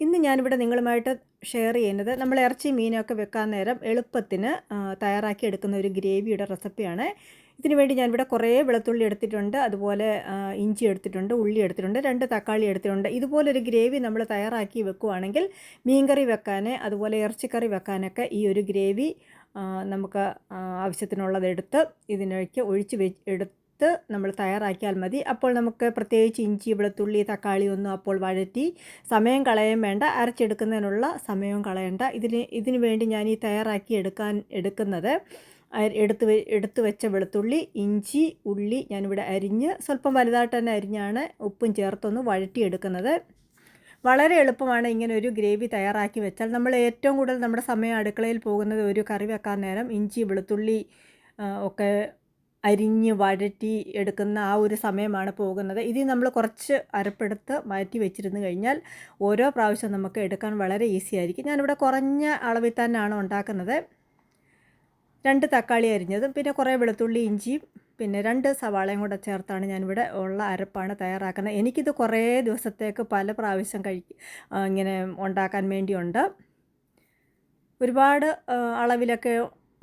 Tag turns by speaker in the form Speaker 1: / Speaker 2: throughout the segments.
Speaker 1: ഇന്ന് ഞാനിവിടെ നിങ്ങളുമായിട്ട് ഷെയർ ചെയ്യുന്നത് നമ്മൾ ഇറച്ചി മീനൊക്കെ വെക്കാൻ നേരം എളുപ്പത്തിന് തയ്യാറാക്കി എടുക്കുന്ന ഒരു ഗ്രേവിയുടെ റെസിപ്പിയാണ്. ഇതിനു വേണ്ടി ഞാനിവിടെ കുറേ വെളുത്തുള്ളി എടുത്തിട്ടുണ്ട് അതുപോലെ ഇഞ്ചി എടുത്തിട്ടുണ്ട് ഉള്ളി എടുത്തിട്ടുണ്ട് രണ്ട് തക്കാളി എടുത്തിട്ടുണ്ട്. ഇതുപോലൊരു ഗ്രേവി നമ്മൾ തയ്യാറാക്കി വെക്കുവാണെങ്കിൽ മീൻകറി വെക്കാൻ അതുപോലെ ഇറച്ചിക്കറി വെക്കാനൊക്കെ ഈ ഒരു ഗ്രേവി നമുക്ക് ആവശ്യത്തിനുള്ളതെടുത്ത് ഇതിനൊക്കെ ഒഴിച്ച് വെ എടുത്ത് എടുത്ത് നമ്മൾ തയ്യാറാക്കിയാൽ മതി. അപ്പോൾ നമുക്ക് പ്രത്യേകിച്ച് ഇഞ്ചി വെളുത്തുള്ളി തക്കാളി ഒന്നും അപ്പോൾ വഴറ്റി സമയം കളയാൻ വേണ്ട. അരച്ചെടുക്കുന്നതിനുള്ള സമയവും കളയണ്ട. ഇതിന് ഇതിനു വേണ്ടി ഞാൻ ഈ തയ്യാറാക്കി എടുക്കാൻ എടുക്കുന്നത്. എടുത്ത് എടുത്തു വെച്ച വെളുത്തുള്ളി ഇഞ്ചി ഉള്ളി ഞാനിവിടെ അരിഞ്ഞ് സ്വല്പം വലുതായിട്ട് തന്നെ അരിഞ്ഞാണ് ഉപ്പും ചേർത്തൊന്ന് വഴറ്റിയെടുക്കുന്നത്. വളരെ എളുപ്പമാണ് ഇങ്ങനെ ഒരു ഗ്രേവി തയ്യാറാക്കി വെച്ചാൽ. നമ്മൾ ഏറ്റവും കൂടുതൽ നമ്മുടെ സമയം അടുക്കളയിൽ പോകുന്നത് ഒരു കറി വെക്കാൻ നേരം ഇഞ്ചി വെളുത്തുള്ളി ഒക്കെ അരിഞ്ഞ് വഴറ്റി എടുക്കുന്ന ആ ഒരു സമയമാണ് പോകുന്നത്. ഇതിൽ നമ്മൾ കുറച്ച് അരപ്പെടുത്ത് മാറ്റി വെച്ചിരുന്നു കഴിഞ്ഞാൽ ഓരോ പ്രാവശ്യം നമുക്ക് എടുക്കാൻ വളരെ ഈസി ആയിരിക്കും. ഞാനിവിടെ കുറഞ്ഞ അളവിൽ തന്നെയാണ് ഉണ്ടാക്കുന്നത്. രണ്ട് തക്കാളി അരിഞ്ഞതും പിന്നെ കുറേ വെളുത്തുള്ളി ഇഞ്ചിയും പിന്നെ രണ്ട് സവാളയും കൂടെ ചേർത്താണ് ഞാനിവിടെ ഉള്ള അരപ്പാണ് തയ്യാറാക്കുന്നത്. എനിക്കിത് കുറേ ദിവസത്തേക്ക് പല പ്രാവശ്യം കഴി ഇങ്ങനെ ഉണ്ടാക്കാൻ വേണ്ടിയുണ്ട്. ഒരുപാട് അളവിലൊക്കെ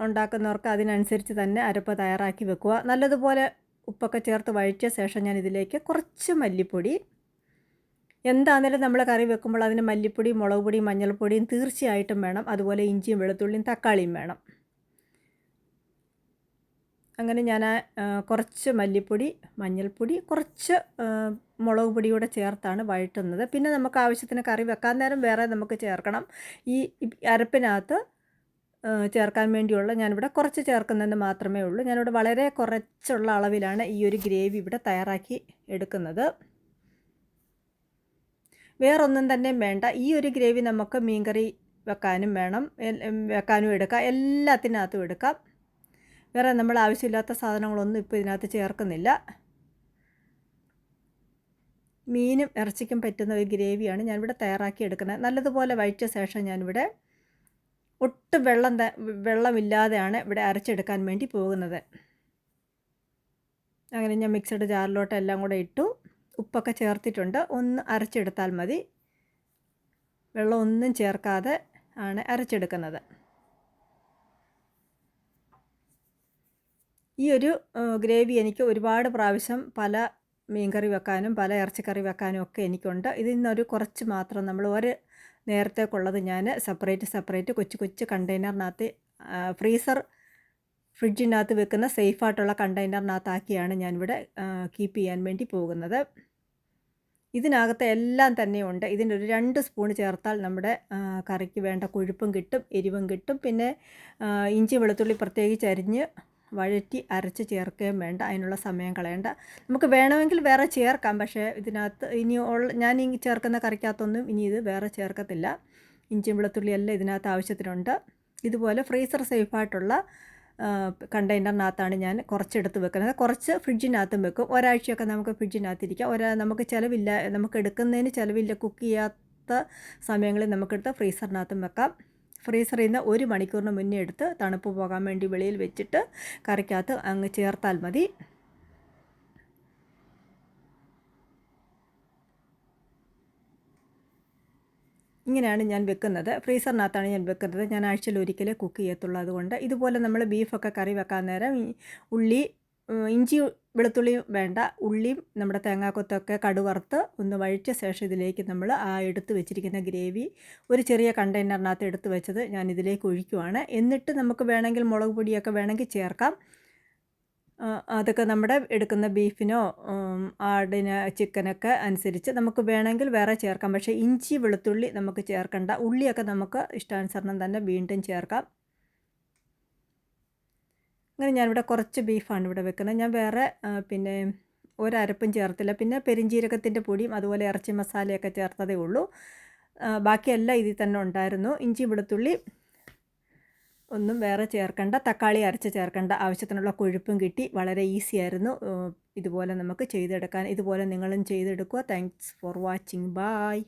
Speaker 1: ഉണ്ടാക്കുന്നവർക്ക് അതിനനുസരിച്ച് തന്നെ അരപ്പ് തയ്യാറാക്കി വെക്കുക. നല്ലതുപോലെ ഉപ്പൊക്കെ ചേർത്ത് വഴിച്ച ശേഷം ഞാൻ ഇതിലേക്ക് കുറച്ച് മല്ലിപ്പൊടി. എന്താണെങ്കിലും നമ്മൾ കറി വെക്കുമ്പോൾ അതിന് മല്ലിപ്പൊടി മുളക് പൊടി മഞ്ഞൾപ്പൊടിയും തീർച്ചയായിട്ടും വേണം. അതുപോലെ ഇഞ്ചിയും വെളുത്തുള്ളിയും തക്കാളിയും വേണം. അങ്ങനെ ഞാൻ കുറച്ച് മല്ലിപ്പൊടി മഞ്ഞൾപ്പൊടി കുറച്ച് മുളക് പൊടി കൂടെ ചേർത്താണ് വഴറ്റുന്നത്. പിന്നെ നമുക്ക് ആവശ്യത്തിന് കറി വെക്കാൻ നേരം വേറെ നമുക്ക് ചേർക്കണം. ഈ അരപ്പിനകത്ത് ചേർക്കാൻ വേണ്ടിയുള്ള ഞാനിവിടെ കുറച്ച് ചേർക്കുന്നതെന്ന് മാത്രമേ ഉള്ളൂ. ഞാനിവിടെ വളരെ കുറച്ചുള്ള അളവിലാണ് ഈ ഒരു ഗ്രേവി ഇവിടെ തയ്യാറാക്കി എടുക്കുന്നത്. വേറൊന്നും തന്നെ വേണ്ട. ഈ ഒരു ഗ്രേവി നമുക്ക് മീൻകറി വെക്കാനും വേണം. വെക്കാനും എടുക്കാം. എല്ലാത്തിനകത്തും എടുക്കാം. വേറെ നമ്മൾ ആവശ്യമില്ലാത്ത സാധനങ്ങളൊന്നും ഇപ്പോൾ ഇതിനകത്ത് ചേർക്കുന്നില്ല. മീനും ഇറച്ചിക്കും പറ്റുന്ന ഒരു ഗ്രേവിയാണ് ഞാനിവിടെ തയ്യാറാക്കി എടുക്കുന്നത്. നല്ലതുപോലെ വഴിച്ച ശേഷം ഞാനിവിടെ ഒട്ടും വെള്ളം വെള്ളമില്ലാതെയാണ് ഇവിടെ അരച്ചെടുക്കാൻ വേണ്ടി പോകുന്നത്. അങ്ങനെ ഞാൻ മിക്സഡ് ജാറിലോട്ട് എല്ലാം കൂടെ ഇട്ടു. ഉപ്പൊക്കെ ചേർത്തിട്ടുണ്ട്. ഒന്ന് അരച്ചെടുത്താൽ മതി. വെള്ളം ഒന്നും ചേർക്കാതെ ആണ് അരച്ചെടുക്കുന്നത്. ഈ ഒരു ഗ്രേവി എനിക്ക് ഒരുപാട് പ്രാവശ്യം പല മീൻകറി വെക്കാനും പല ഇറച്ചിക്കറി വെക്കാനും ഒക്കെ എനിക്കുണ്ട്. ഇതിൽ നിന്നൊരു കുറച്ച് മാത്രം നമ്മൾ ഒരു നേരത്തേക്കുള്ളത് ഞാൻ സെപ്പറേറ്റ് സെപ്പറേറ്റ് കൊച്ചു കൊച്ചു കണ്ടെയ്നറിനകത്ത് ഫ്രീസർ ഫ്രിഡ്ജിനകത്ത് വെക്കുന്ന സേഫായിട്ടുള്ള കണ്ടെയ്നറിനകത്താക്കിയാണ് ഞാനിവിടെ കീപ്പ് ചെയ്യാൻ വേണ്ടി പോകുന്നത്. ഇതിനകത്ത് എല്ലാം തന്നെയുണ്ട്. ഇതിന്റെ ഒരു രണ്ട് സ്പൂൺ ചേർത്താൽ നമ്മുടെ കറിക്ക് വേണ്ട കൊഴുപ്പും കിട്ടും എരിവും കിട്ടും. പിന്നെ ഇഞ്ചി വെളുത്തുള്ളി പ്രത്യേകിച്ച് അരിഞ്ഞ് വഴറ്റി അരച്ച് ചേർക്കുകയും വേണ്ട അതിനുള്ള സമയം കളയണ്ട. നമുക്ക് വേണമെങ്കിൽ വേറെ ചേർക്കാം പക്ഷേ ഇതിനകത്ത് ഇനി ഞാൻ ഈ ചേർക്കുന്ന കറിക്കകത്തൊന്നും ഇനി ഇത് വേറെ ചേർക്കത്തില്ല. ഇഞ്ചിയും വെളുത്തുള്ളി എല്ലാം ഇതിനകത്ത് ആവശ്യത്തിനുണ്ട്. ഇതുപോലെ ഫ്രീസർ സേഫായിട്ടുള്ള കണ്ടെയ്നറിനകത്താണ് ഞാൻ കുറച്ചെടുത്ത് വെക്കുന്നത്. കുറച്ച് ഫ്രിഡ്ജിനകത്തും വെക്കും. ഒരാഴ്ചയൊക്കെ നമുക്ക് ഫ്രിഡ്ജിനകത്തിരിക്കാം. ഒരാ നമുക്ക് ചിലവില്ല നമുക്ക് എടുക്കുന്നതിന് ചിലവില്ല കുക്ക് ചെയ്യാത്ത സമയങ്ങളിൽ നമുക്കെടുത്ത് ഫ്രീസറിനകത്തും വെക്കാം. ഫ്രീസറിൽ നിന്ന് ഒരു മണിക്കൂറിന് മുന്നേ എടുത്ത് തണുപ്പ് പോകാൻ വേണ്ടി വെളിയിൽ വെച്ചിട്ട് കറിക്കകത്ത് അങ്ങ് ചേർത്താൽ മതി. ഇങ്ങനെയാണ് ഞാൻ വെക്കുന്നത്. ഫ്രീസറിനകത്താണ് ഞാൻ വെക്കുന്നത്. ഞാൻ ആഴ്ചയിൽ ഒരിക്കലേ കുക്ക് ചെയ്യത്തുള്ളൂ. അതുകൊണ്ട് ഇതുപോലെ നമ്മൾ ബീഫൊക്കെ കറി വെക്കാൻ നേരം ഉള്ളി ഇഞ്ചി വെളുത്തുള്ളി വേണ്ട ഉള്ളിയും നമ്മുടെ തേങ്ങാക്കൊത്തൊക്കെ കടുവറുത്ത് ഒന്ന് വഴിച്ച ശേഷം ഇതിലേക്ക് നമ്മൾ ആ എടുത്ത് വെച്ചിരിക്കുന്ന ഗ്രേവി ഒരു ചെറിയ കണ്ടെയ്നറിനകത്ത് എടുത്ത് വെച്ചത് ഞാൻ ഇതിലേക്ക് ഒഴിക്കുവാണ്. എന്നിട്ട് നമുക്ക് വേണമെങ്കിൽ മുളക് പൊടിയൊക്കെ വേണമെങ്കിൽ ചേർക്കാം. അതൊക്കെ നമ്മുടെ എടുക്കുന്ന ബീഫിനോ ആടിന് ചിക്കനൊക്കെ അനുസരിച്ച് നമുക്ക് വേണമെങ്കിൽ വേറെ ചേർക്കാം. പക്ഷേ ഇഞ്ചി വെളുത്തുള്ളി നമുക്ക് ചേർക്കേണ്ട. ഉള്ളിയൊക്കെ നമുക്ക് ഇഷ്ടാനുസരണം തന്നെ വീണ്ടും ചേർക്കാം. അങ്ങനെ ഞാനിവിടെ കുറച്ച് ബീഫാണ് ഇവിടെ വെക്കുന്നത്. ഞാൻ വേറെ പിന്നെ ഒരരപ്പും ചേർത്തില്ല. പിന്നെ പെരിഞ്ജീരകത്തിന്റെ പൊടിയും അതുപോലെ ഇറച്ചി മസാലയൊക്കെ ചേർത്തതേ ഉള്ളൂ. ബാക്കിയെല്ലാം ഇതിൽ തന്നെ ഉണ്ടായിരുന്നു. ഇഞ്ചി വെളുത്തുള്ളി ഒന്നും വേറെ ചേർക്കണ്ട. തക്കാളി അരച്ച് ചേർക്കേണ്ട. ആവശ്യത്തിനുള്ള കൊഴുപ്പും കിട്ടി. വളരെ ഈസി ആയിരുന്നു. ഇതുപോലെ നമുക്ക് ചെയ്തെടുക്കാൻ. ഇതുപോലെ നിങ്ങളും ചെയ്തെടുക്കുക. Thanks for watching bye